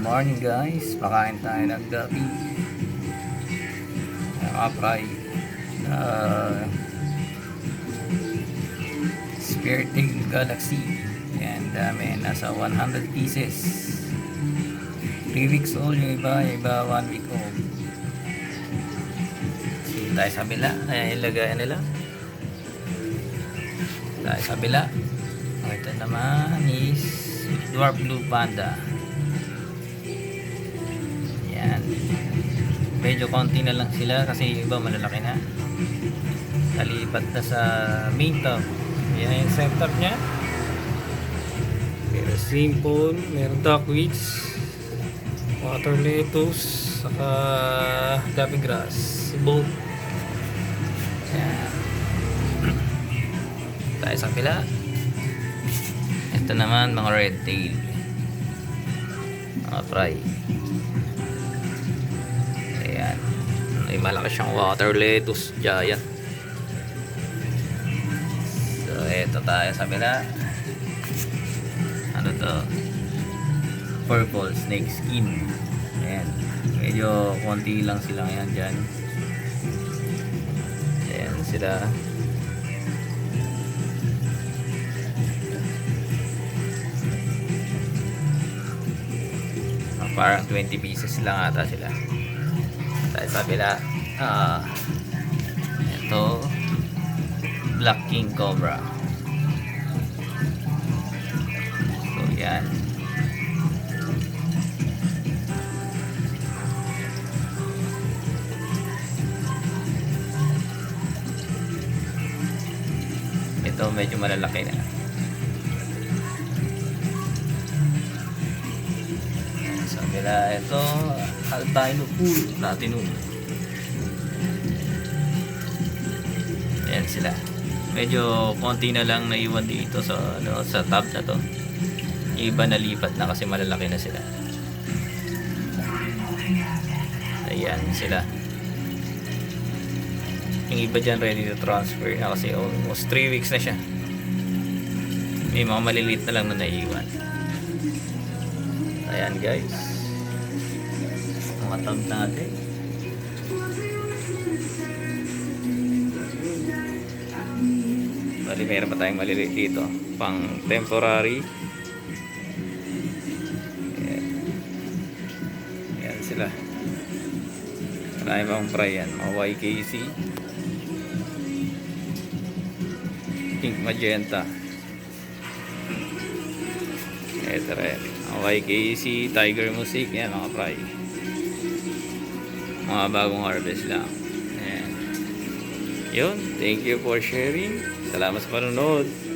morning guys, pakain tayo ng gabi. Nakapray. Uh, Spirit Tail Galaxy. Yan, dami. Nasa 100 pieces. 3 weeks old yung iba, yung iba 1 week old. Sige tayo sa bila. Ayan yung lagayan nila. Tayo sa bila. Ito naman is Dwarf Blue Panda. Yan. Medyo konti na lang sila kasi iba malalaki na. Nalipat na sa main top. Yan yung setup niya. Pero simple. Meron duckweeds. Water lettuce. Saka gabi grass. Boat. Yan. Tayo sa pila. Ito naman mga red tail. Mga fry. May malaki siyang water lettuce giant. So, eto tayo sa bila. Ano to? Purple snake skin. Ayan. Medyo konti lang sila ngayon dyan. Ayan sila. Parang 20 pieces lang ata sila tayo sa kabila ah ito Black King Cobra. So yan. Ito medyo malalaki na kabila ito albino pool. Platinum ayan sila. Medyo konti na lang naiwan dito sa ano sa tab na to. Iba nalipat na kasi malalaki na sila. Ayan sila. Yung iba dyan ready to transfer na kasi almost 3 weeks na siya. May mga maliliit na lang na naiwan. Ayan guys mga tab natin. Bali meron pa tayong maliliit dito? Pang temporary. Ayan, ayan sila. Marami pang fry yan. Mga YKC pink magenta. Ito rin mga YKC tiger music yan mga fry mga bagong harvest lang. Ayan. yun thank you for sharing. Salamat sa panonood